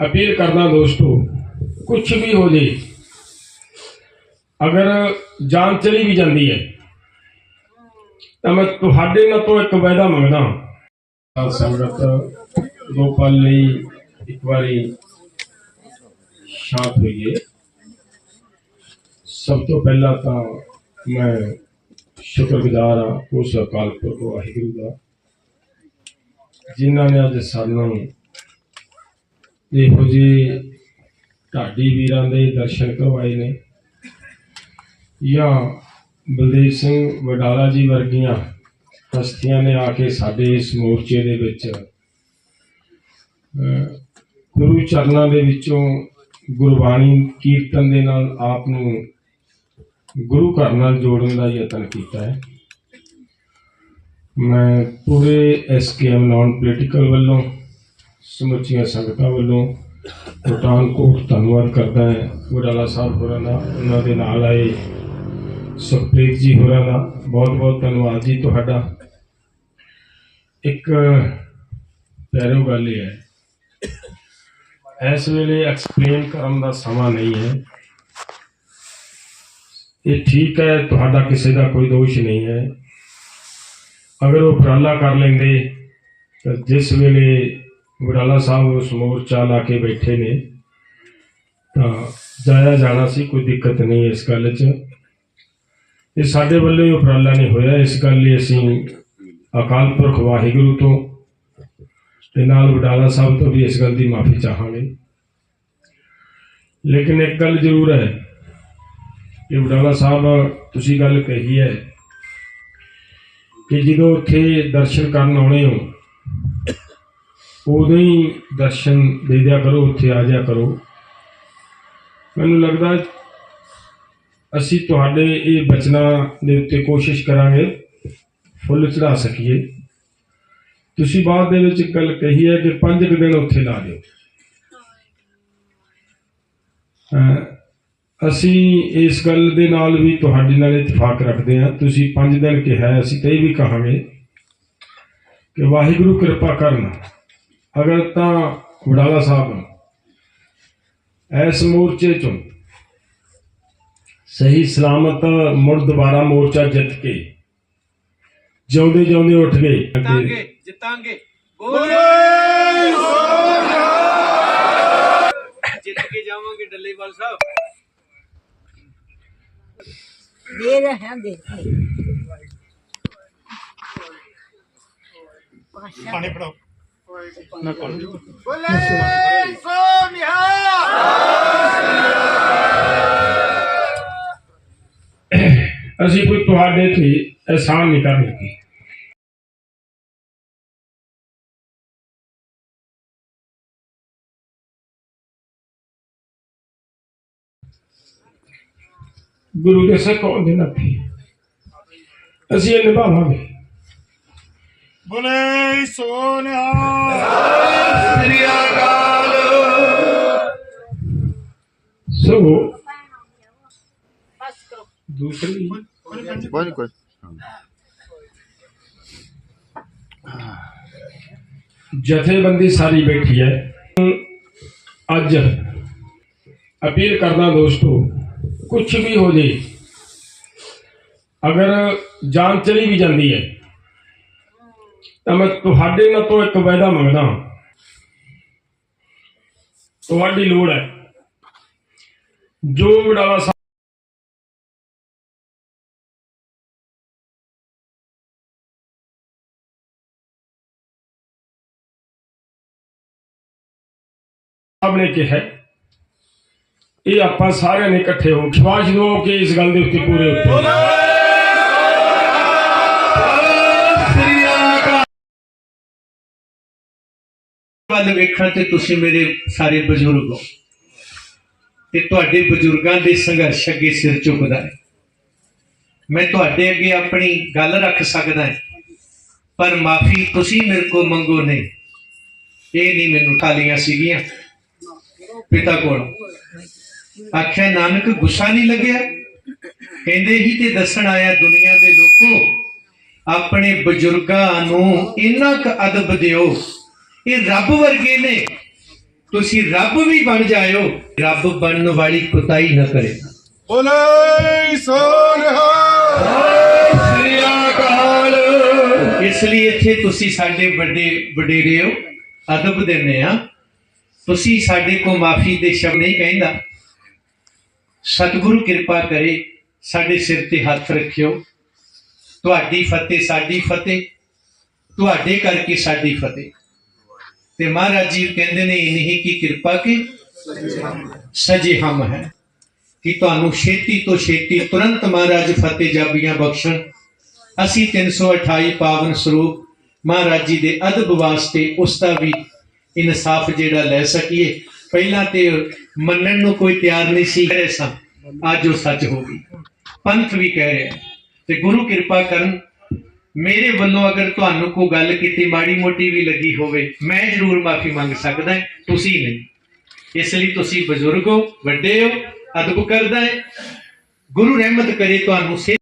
Appeal करना दोस्तों कुछ भी हो जाए ਅਗਰ ਜਾਨ ਚਲੀ ਵੀ ਜਾਂਦੀ ਹੈ ਤਾਂ ਮੈਂ ਤੁਹਾਡੇ ਨਾਲ ਤੋਂ ਇੱਕ ਵਾਅਦਾ ਮੰਗਦਾ ਹਾਂ ਸੰਗਤ ਗੋਪਾਲ ਲਈ ਇੱਕ ਵਾਰੀ ਸ਼ਾਂਤ ਹੋਈਏ ਸਭ ਤੋਂ ਪਹਿਲਾਂ ਤਾਂ ਮੈਂ ਸ਼ੁਕਰਗੁਜ਼ਾਰ ਹਾਂ ਉਸ ਅਕਾਲ ਪੁਰਖ ਵਾਹਿਗੁਰੂ ਦਾ ਜਿਨ੍ਹਾਂ ਨੇ ਅੱਜ ਸਾਨੂੰ ਇਹੋ ਜਿਹੇ ਢਾਡੀ ਵੀਰਾਂ ਦੇ ਦਰਸ਼ਨ ਕਰਵਾਏ ਨੇ। ਜਾਂ ਬਲਦੇਵ ਸਿੰਘ ਵਡਾਲਾ ਜੀ ਵਰਗੀਆਂ ਹਸਤੀਆਂ ਨੇ ਆ ਕੇ ਸਾਡੇ ਇਸ ਮੋਰਚੇ ਦੇ ਵਿੱਚ ਗੁਰੂ ਚਰਨਾਂ ਦੇ ਵਿੱਚੋਂ ਗੁਰਬਾਣੀ ਕੀਰਤਨ ਦੇ ਨਾਲ ਆਪ ਨੂੰ ਗੁਰੂ ਘਰ ਨਾਲ ਜੋੜਨ ਦਾ ਯਤਨ ਕੀਤਾ ਹੈ। ਮੈਂ ਪੂਰੇ ਐਸਕੇਐਮ ਨਾਨ ਪੋਲੀਟੀਕਲ ਵੱਲੋਂ ਸਮੁੱਚੀਆਂ ਸੰਗਤਾਂ ਵੱਲੋਂ ਪਠਾਨਕੋਟ ਧੰਨਵਾਦ ਕਰਦਾ ਹੈ। ਵਡਾਲਾ ਸਾਹਿਬ ਹੋਰਾਂ ਦਾ, ਉਹਨਾਂ ਦੇ ਨਾਲ ਆਏ ਸੁਖਪ੍ਰੀਤ ਜੀ ਹੋਰਾਂ ਦਾ ਬਹੁਤ ਬਹੁਤ ਧੰਨਵਾਦ ਜੀ ਤੁਹਾਡਾ। ਇੱਕ ਪਿਆਰਿਓ ਗੱਲ ਇਹ ਹੈ, ਇਸ ਵੇਲੇ ਐਕਸਪਲੇਨ ਕਰਨ ਦਾ ਸਮਾਂ ਨਹੀਂ ਹੈ। ਇਹ ਠੀਕ ਹੈ, ਤੁਹਾਡਾ ਕਿਸੇ ਦਾ ਕੋਈ ਦੋਸ਼ ਨਹੀਂ ਹੈ। ਅਗਰ ਉਹ ਉਪਰਾਲਾ ਕਰ ਲੈਂਦੇ, ਤਾਂ ਜਿਸ ਵੇਲੇ ਵਡਾਲਾ ਸਾਹਿਬ ਉਸ ਮੋਰਚਾ ਲਾ ਕੇ ਬੈਠੇ ਨੇ। ਤਾਂ ਜਾਇਆ ਜਾਣਾ ਸੀ, ਕੋਈ ਦਿੱਕਤ ਨਹੀਂ ਇਸ ਗੱਲ 'ਚ। ਇਹ ਸਾਡੇ ਵੱਲੋਂ ਹੀ ਉਪਰਾਲਾ ਨਹੀਂ ਹੋਇਆ। ਇਸ ਗੱਲ ਲਈ ਅਸੀਂ ਅਕਾਲ ਪੁਰਖ ਵਾਹਿਗੁਰੂ ਤੋਂ ਤੇ ਨਾਲ ਵਡਾਲਾ ਸਾਹਿਬ ਤੋਂ ਵੀ ਇਸ ਗੱਲ ਦੀ ਮਾਫੀ ਚਾਹਾਂਗੇ। ਲੇਕਿਨ ਇੱਕ ਗੱਲ ਜ਼ਰੂਰ ਹੈ ਕਿ ਵਡਾਲਾ ਸਾਹਿਬ ਤੁਸੀਂ ਗੱਲ ਕਹੀ ਹੈ ਕਿ ਜਦੋਂ ਉੱਥੇ ਦਰਸ਼ਨ ਕਰਨ ਆਉਣੇ ਹੋ ਉਦੋਂ ਹੀ ਦਰਸ਼ਨ ਦੇ ਦਿਆ ਕਰੋ, ਉੱਥੇ ਆ ਜਾਇਆ ਕਰੋ। ਮੈਨੂੰ ਲੱਗਦਾ ਅਸੀਂ ਤੁਹਾਡੇ ਇਹ ਬਚਨਾਂ ਦੇ ਉੱਤੇ ਕੋਸ਼ਿਸ਼ ਕਰਾਂਗੇ, ਫੁੱਲ ਚੜਾ ਸਕੀਏ। ਤੁਸੀਂ ਬਾਅਦ ਦੇ ਵਿੱਚ ਇੱਕ ਗੱਲ ਕਹੀ ਹੈ ਕਿ ਪੰਜ ਕੁ ਦਿਨ ਉੱਥੇ ਲਾ ਦਿਓ। ਅਸੀਂ ਇਸ ਗੱਲ ਦੇ ਨਾਲ ਵੀ ਤੁਹਾਡੇ ਨਾਲ ਇਤਫਾਕ ਰੱਖਦੇ ਹਾਂ। ਤੁਸੀਂ ਪੰਜ ਦਿਨ ਕਿਹਾ ਅਸੀਂ ਤਾਂ ਵੀ ਕਹਾਂਗੇ ਕਿ ਵਾਹਿਗੁਰੂ ਕਿਰਪਾ ਕਰਨ। ਅਗਰ ਤਾਂ ਵਡਾਲਾ ਸਾਹਿਬ ਨੂੰ ਇਸ ਮੋਰਚੇ ਚੋਂ ਸਹੀ ਸਲਾਮਤ ਮੁੜ ਦੁਬਾਰਾ ਮੋਰਚਾ ਜਿੱਤ ਕੇ ਜਿਉਂਦੇ ਜਿਉਂਦੇ ਉੱਠ ਗਏ। ਜਾਵਾਂਗੇ ਡੱਲੇਵਾਲ ਸਾਹਿਬ। ਪਾਣੀ ਪੜਾਓ ਬੋਲੇ ਸੋ ਅਸੀਂ ਕੋਈ ਤੁਹਾਡੇ ਤੇ ਅਹਿਸਾਨ ਨਹੀਂ ਕਰ ਲੱਗੇ। ਗੁਰੂ ਦੇ ਸਿੱਖ ਹੋਣ ਦੇ ਨਾਤੇ ਅਸੀਂ ਇਹ ਨਿਭਾਵਾਂਗੇ। ਬੋਲੇ ਸੋਨਿਆ ਸੋ ਦੂਸਰੀ। ਕੋਈ ਕੋਈ ਜਥੇਬੰਦੀ ਸਾਰੀ ਬੈਠੀ ਹੈ। ਅੱਜ ਅਪੀਲ ਕਰਦਾ ਦੋਸਤੋ ਕੁਝ ਵੀ ਹੋ ਜੇ ਅਗਰ ਜਾਨ ਚਲੀ ਵੀ ਜਾਂਦੀ ਹੈ ਤਾਂ ਮੈਂ ਤੁਹਾਡੇ ਨਾਲ ਤੋਂ ਇੱਕ ਵਾਅਦਾ ਮੰਗਦਾ ਹਾਂ। ਤੁਹਾਡੀ ਲੋੜ ਹੈ। ਜੋ ਵਡਾਲਾ ਸਾਹਿਬ ਨੇ ਕਿਹਾ ਇਹ ਆਪਾਂ ਸਾਰਿਆਂ ਨੇ ਇਕੱਠੇ ਹੋ ਕੇ ਵਿਸ਼ਵਾਸ ਦਿਵਾਓ ਕਿ ਇਸ ਗੱਲ ਦੇ ਉੱਤੇ ਪੂਰੇ ਉੱਤੇ ਵੱਲ ਵੇਖਾਂ ਤੇ ਤੁਸੀਂ ਮੇਰੇ ਸਾਰੇ ਬਜ਼ੁਰਗ ਹੋ। ਤੇ ਤੁਹਾਡੇ ਬਜ਼ੁਰਗਾਂ ਦੇ ਸੰਘਰਸ਼ ਅੱਗੇ ਸਿਰ ਝੁਕਦਾ ਹੈ। ਮੈਂ ਤੁਹਾਡੇ ਅੱਗੇ ਆਪਣੀ ਗੱਲ ਰੱਖ ਸਕਦਾ ਹਾਂ, ਪਰ ਮਾਫੀ ਤੁਸੀਂ ਮੇਰੇ ਕੋਲ ਮੰਗੋ ਨਹੀਂ। ਇਹ ਨਹੀਂ ਮੈਨੂੰ ਠਾਲੀਆਂ ਸੀਗੀਆਂ, ਪਿਤਾ ਕੋਲ। ਆਖਿਆ, ਨਾਨਕ, ਗੁੱਸਾ ਨਹੀਂ ਲੱਗਿਆ? ਕਹਿੰਦੇ ਹੀ ਤੇ ਦੱਸਣ ਆਇਆ, ਦੁਨੀਆ ਦੇ ਲੋਕੋ, ਆਪਣੇ ਬਜ਼ੁਰਗਾਂ ਨੂੰ ਇੰਨਾ ਕੁ ਅਦਬ ਦਿਓ ਇਹ ਰੱਬ ਵਰਗੇ ਨੇ। ਤੁਸੀਂ ਰੱਬ ਵੀ ਬਣ ਜਾਇਓ। ਰੱਬ ਬਣਨ ਵਾਲੀ ਕੁਤਾਈ ਨਾ ਕਰੇ। ਬੋਲੇ ਸੋ ਨਿਹਾਲ ਸ੍ਰੀ ਅਕਾਲ। ਇਸ ਲਈ ਇੱਥੇ ਤੁਸੀਂ ਸਾਡੇ ਵੱਡੇ ਵਡੇਰੇ ਹੋ। ਅਦਬ ਦਿੰਦੇ ਆ। ਤੁਸੀਂ ਸਾਡੇ ਕੋ ਮਾਫੀ ਦੇ ਸ਼ਬਦ ਨਹੀਂ ਕਹਿੰਦਾ। ਸਤਿਗੁਰੂ ਕਿਰਪਾ ਕਰੇ ਸਾਡੇ ਸਿਰ ਤੇ ਹੱਥ ਰੱਖਿਓ। ਤੁਹਾਡੀ ਫਤਿਹ ਸਾਡੀ ਫਤਿਹ। ਤੁਹਾਡੇ ਕਰਕੇ ਸਾਡੀ ਫਤਿਹ। ਤੇ ਮਹਾਰਾਜ ਜੀ ਕਹਿੰਦੇ ਨੇ, ਇਨਹੀ ਕੀ ਕਿਰਪਾ ਕੀ? ਸਜੇ ਹਮ ਹੈ ਕਿ ਤੁਹਾਨੂੰ ਛੇਤੀ ਤੋਂ ਛੇਤੀ ਤੁਰੰਤ ਮਹਾਰਾਜ ਫਤਿਹ ਜਾਬੀਆਂ ਬਖਸ਼ਣ। ਅਸੀਂ 328 ਪਾਵਨ ਸਰੂਪ ਮਹਾਰਾਜ ਜੀ ਦੇ ਅਦਬ ਵਾਸਤੇ ਉਸ ਦਾ ਵੀ ਇਨਸਾਫ ਜਿਹੜਾ ਲੈ ਸਕੀਏ। ਪਹਿਲਾਂ ਤੇ ਮੰਨਣ ਨੂੰ ਕੋਈ ਤਿਆਰ ਨਹੀਂ ਸੀ। ਰਹੇ ਸਾਂ ਅੱਜ ਉਹ ਸੱਚ ਹੋ ਗਈ। ਪੰਥ ਵੀ ਕਹਿ ਰਿਹਾ ਤੇ ਗੁਰੂ ਕਿਰਪਾ ਕਰਨ ਮੇਰੇ ਵੱਲੋਂ ਅਗਰ ਤੁਹਾਨੂੰ ਕੋਈ ਗੱਲ ਕੀਤੀ ਮਾੜੀ ਮੋਟੀ ਵੀ ਲੱਗੀ ਹੋਵੇ, ਮੈਂ ਜ਼ਰੂਰ ਮਾਫੀ ਮੰਗ ਸਕਦਾ ਤੁਸੀਂ ਨਹੀਂ। ਇਸ ਲਈ ਤੁਸੀਂ ਬਜ਼ੁਰਗ ਹੋ, ਵੱਡੇ ਹੋ, ਅਦਬ ਕਰਦਾ ਹੈ। ਗੁਰੂ ਰਹਿਮਤ ਕਰੇ ਤੁਹਾਨੂੰ ਸੇ